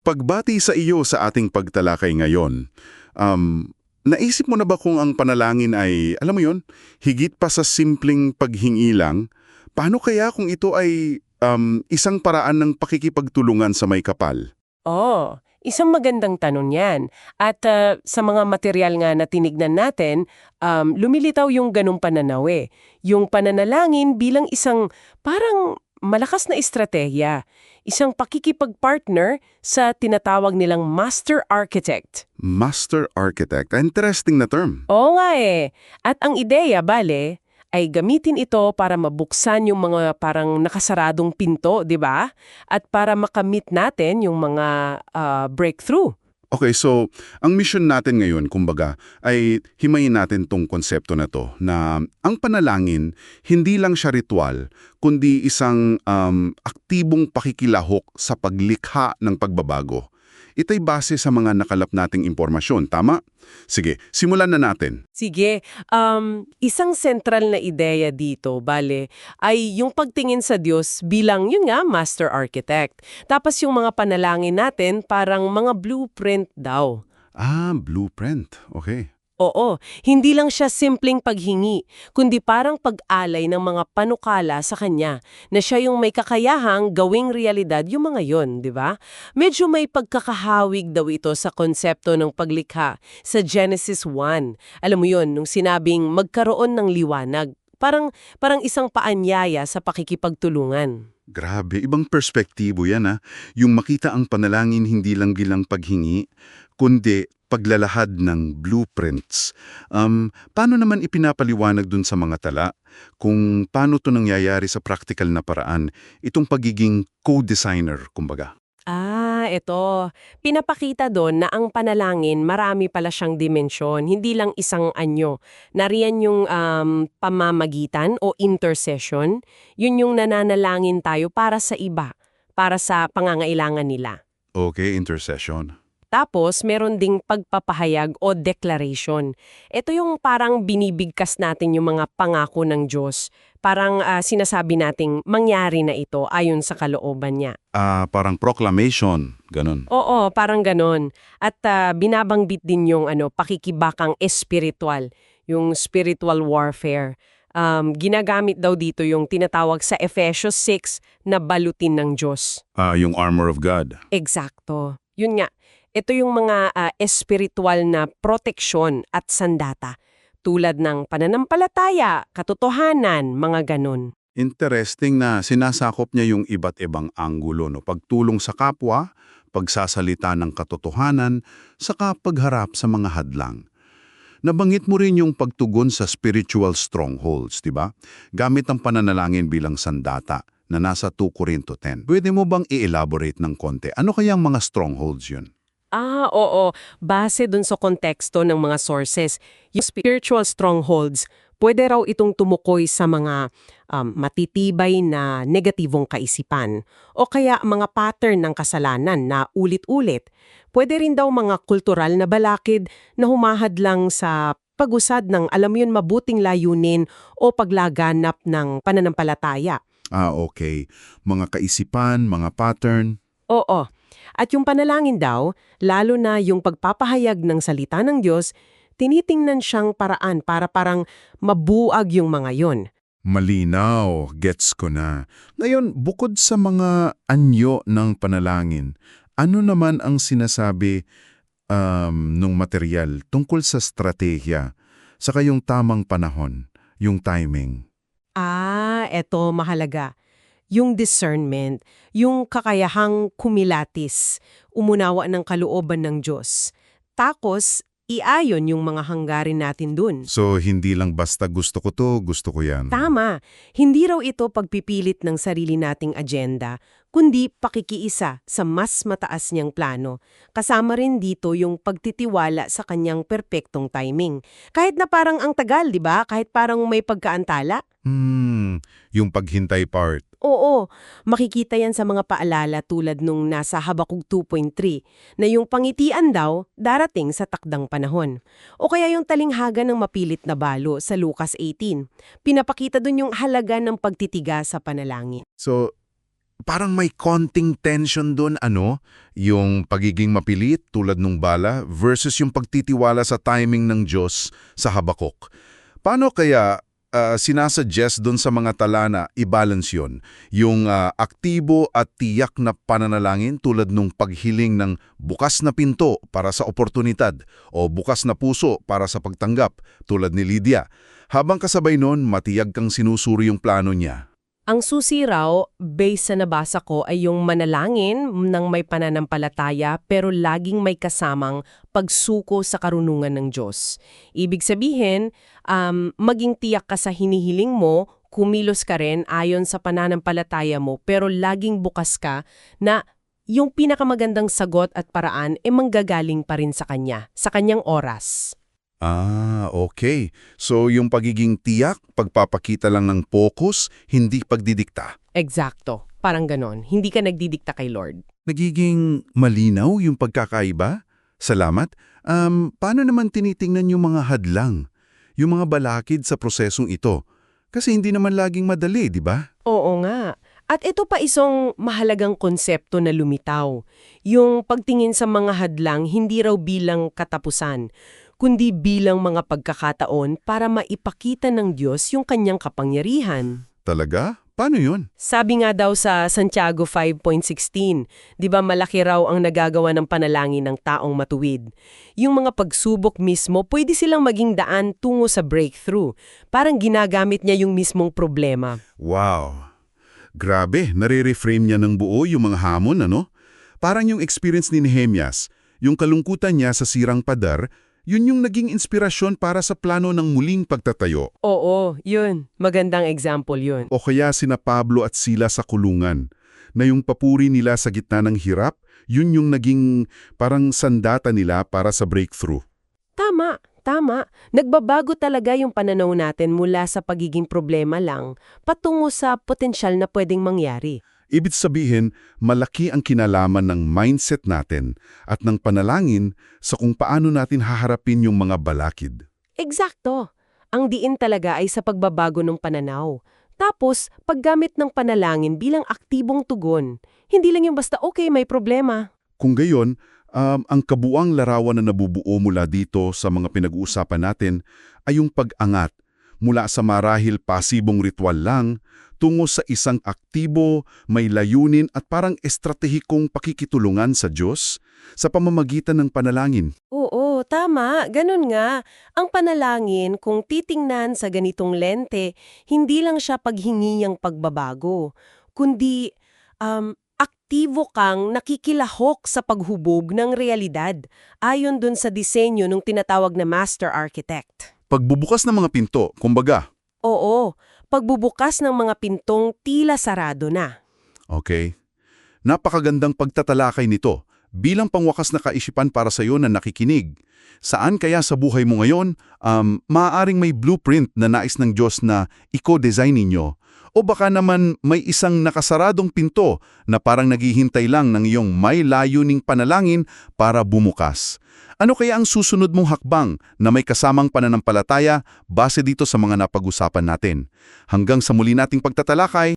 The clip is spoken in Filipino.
Pagbati sa iyo sa ating pagtalakay ngayon, um, naisip mo na ba kung ang panalangin ay, alam mo yon, higit pa sa simpleng paghingi lang? Paano kaya kung ito ay um, isang paraan ng pakikipagtulungan sa may kapal? Oh, isang magandang tanong yan. At ah, sa mga material nga na tinignan natin, um, lumilitaw yung ganong pananaw eh. Yung pananalangin bilang isang parang malakas na estratehiya. Isang pakikipagpartner sa tinatawag nilang master architect. Master Architect. Interesting na term. Oo nga eh. At ang ideya, bale, ay gamitin ito para mabuksan yung mga parang nakasaradong pinto, di ba? At para makamit natin yung mga ah, breakthrough. Okay, so ang mission natin ngayon, kumbaga, ay himayin natin tong konsepto na to na ang panalangin, hindi lang siya ritual, kundi isang um, aktibong pakikilahok sa paglikha ng pagbabago. Ito'y base sa mga nakalap nating impormasyon, tama? Sige, simulan na natin. Sige, um, isang sentral na ideya dito, bale, ay yung pagtingin sa Diyos bilang yun nga, master architect. Tapos yung mga panalangin natin parang mga blueprint daw. Ah, blueprint. Okay. Oo, hindi lang siya simpleng paghingi, kundi parang pag-alay ng mga panukala sa kanya na siya yung may kakayahang gawing realidad yung mga yon, di ba? Medyo may pagkakahawig daw ito sa konsepto ng paglikha sa Genesis 1. Alam mo yon, nung sinabing magkaroon ng liwanag. Parang, parang isang paanyaya sa pakikipagtulungan. Grabe, ibang perspektibo yan ha. Yung makita ang panalangin hindi lang bilang paghingi, kundi paglalahad ng blueprints. Um, paano naman ipinapaliwanag dun sa mga tala kung paano to nangyayari sa practical na paraan, itong pagiging co-designer, kumbaga? Ah, ito. Pinapakita doon na ang panalangin, marami pala siyang dimensyon, hindi lang isang anyo. Nariyan yung um, pamamagitan o intercession, yun yung nananalangin tayo para sa iba, para sa pangangailangan nila. Okay, intercession. Tapos, meron ding pagpapahayag o declaration. Ito yung parang binibigkas natin yung mga pangako ng Diyos. Parang ah, sinasabi nating mangyari na ito ayon sa kalooban niya. Ah, parang proclamation, ganun. Oo, parang ganon. At ah, binabanggit din yung ano, pakikibakang espiritual, yung spiritual warfare. Um, ginagamit daw dito yung tinatawag sa Ephesians 6 na balutin ng Diyos. Ah, yung armor of God. Eksakto. Yun nga, ito yung mga ah, espiritual na proteksyon at sandata tulad ng pananampalataya, katotohanan, mga ganon. Interesting na sinasakop niya yung iba't ibang anggulo, no? pagtulong sa kapwa, pagsasalita ng katotohanan, saka pagharap sa mga hadlang. Nabanggit mo rin yung pagtugon sa spiritual strongholds, di ba? Gamit ang pananalangin bilang sandata na nasa 2 Corinto 10. Pwede mo bang i-elaborate ng konti? Ano kayang mga strongholds yun? Ah, oo. Base dun sa konteksto ng mga sources, yung spiritual strongholds, pwede raw itong tumukoy sa mga um, matitibay na negatibong kaisipan o kaya mga pattern ng kasalanan na ulit-ulit. Pwede rin daw mga kultural na balakid na humahad lang sa pagusad ng alam yun mabuting layunin o paglaganap ng pananampalataya. Ah, okay. Mga kaisipan, mga pattern. Oo. At yung panalangin daw, lalo na yung pagpapahayag ng salita ng Diyos, tinitingnan siyang paraan para parang mabuag yung mga yon. Malinaw, gets ko na. Ngayon, bukod sa mga anyo ng panalangin, ano naman ang sinasabi um, ng material tungkol sa strategiya, saka yung tamang panahon, yung timing? Ah, eto mahalaga. Yung discernment, yung kakayahang kumilatis, umunawa ng kalooban ng Diyos. Takos, iayon yung mga hanggarin natin dun. So, hindi lang basta gusto ko to, gusto ko yan. Tama, hindi raw ito pagpipilit ng sarili nating agenda, kundi pakikiisa sa mas mataas niyang plano. Kasama rin dito yung pagtitiwala sa kanyang perpektong timing. Kahit na parang ang tagal, di ba? Kahit parang may pagkaantala. Hmm, yung paghintay part. Oo, makikita yan sa mga paalala tulad nung nasa Habakuk 2.3 na yung pangitian daw darating sa takdang panahon. O kaya yung talinghaga ng mapilit na balo sa Lucas 18. Pinapakita dun yung halaga ng pagtitiga sa panalangin. So, parang may konting tension doon, ano? Yung pagiging mapilit tulad nung bala versus yung pagtitiwala sa timing ng Diyos sa Habakuk. Paano kaya ah, sinasuggest doon sa mga tala na i-balance yun? Yung ah, aktibo at tiyak na pananalangin tulad nung paghiling ng bukas na pinto para sa oportunidad o bukas na puso para sa pagtanggap tulad ni Lydia. Habang kasabay nun, matiyag kang sinusuri yung plano niya. Ang susi raw, based sa nabasa ko, ay yung manalangin ng may pananampalataya pero laging may kasamang pagsuko sa karunungan ng Diyos. Ibig sabihin, um, maging tiyak ka sa hinihiling mo, kumilos ka rin ayon sa pananampalataya mo pero laging bukas ka na yung pinakamagandang sagot at paraan ay manggagaling pa rin sa Kanya, sa Kanyang oras. Ah, okay. So yung pagiging tiyak, pagpapakita lang ng focus, hindi pagdidikta. Eksakto. Parang ganon. Hindi ka nagdidikta kay Lord. Nagiging malinaw yung pagkakaiba? Salamat. Um, paano naman tinitingnan yung mga hadlang? Yung mga balakid sa prosesong ito? Kasi hindi naman laging madali, di ba? Oo nga. At ito pa isang mahalagang konsepto na lumitaw. Yung pagtingin sa mga hadlang hindi raw bilang katapusan, kundi bilang mga pagkakataon para maipakita ng Diyos yung kanyang kapangyarihan. Talaga? Paano yun? Sabi nga daw sa Santiago 5.16, di ba malaki raw ang nagagawa ng panalangin ng taong matuwid. Yung mga pagsubok mismo, pwede silang maging daan tungo sa breakthrough. Parang ginagamit niya yung mismong problema. Wow! Grabe, nare-reframe niya ng buo yung mga hamon, ano? Parang yung experience ni Nehemias, yung kalungkutan niya sa sirang padar, yun yung naging inspirasyon para sa plano ng muling pagtatayo. Oo, yun. Magandang example yun. O kaya sina Pablo at Sila sa kulungan, na yung papuri nila sa gitna ng hirap, yun yung naging parang sandata nila para sa breakthrough. Tama, tama. Nagbabago talaga yung pananaw natin mula sa pagiging problema lang patungo sa potensyal na pwedeng mangyari. Ibig sabihin, malaki ang kinalaman ng mindset natin at ng panalangin sa kung paano natin haharapin yung mga balakid. Eksakto. Ang diin talaga ay sa pagbabago ng pananaw. Tapos, paggamit ng panalangin bilang aktibong tugon. Hindi lang yung basta, okay, may problema. Kung gayon, um, ang kabuang larawan na nabubuo mula dito sa mga pinag-uusapan natin ay yung pag-angat mula sa marahil pasibong ritual lang tungo sa isang aktibo, may layunin at parang estratehikong pakikitulungan sa Diyos sa pamamagitan ng panalangin. Oo, tama. Ganun nga. Ang panalangin, kung titingnan sa ganitong lente, hindi lang siya paghingiyang pagbabago, kundi um, aktibo kang nakikilahok sa paghubog ng realidad ayon dun sa disenyo ng tinatawag na master architect. Pagbubukas ng mga pinto, kumbaga. Oo, pagbubukas ng mga pintong tila sarado na. Okay. Napakagandang pagtatalakay nito bilang pangwakas na kaisipan para sa iyo na nakikinig. Saan kaya sa buhay mo ngayon, um, maaaring may blueprint na nais ng Diyos na iko-design ninyo? O baka naman may isang nakasaradong pinto na parang naghihintay lang ng iyong may layuning panalangin para bumukas? Ano kaya ang susunod mong hakbang na may kasamang pananampalataya base dito sa mga napag-usapan natin? Hanggang sa muli nating pagtatalakay,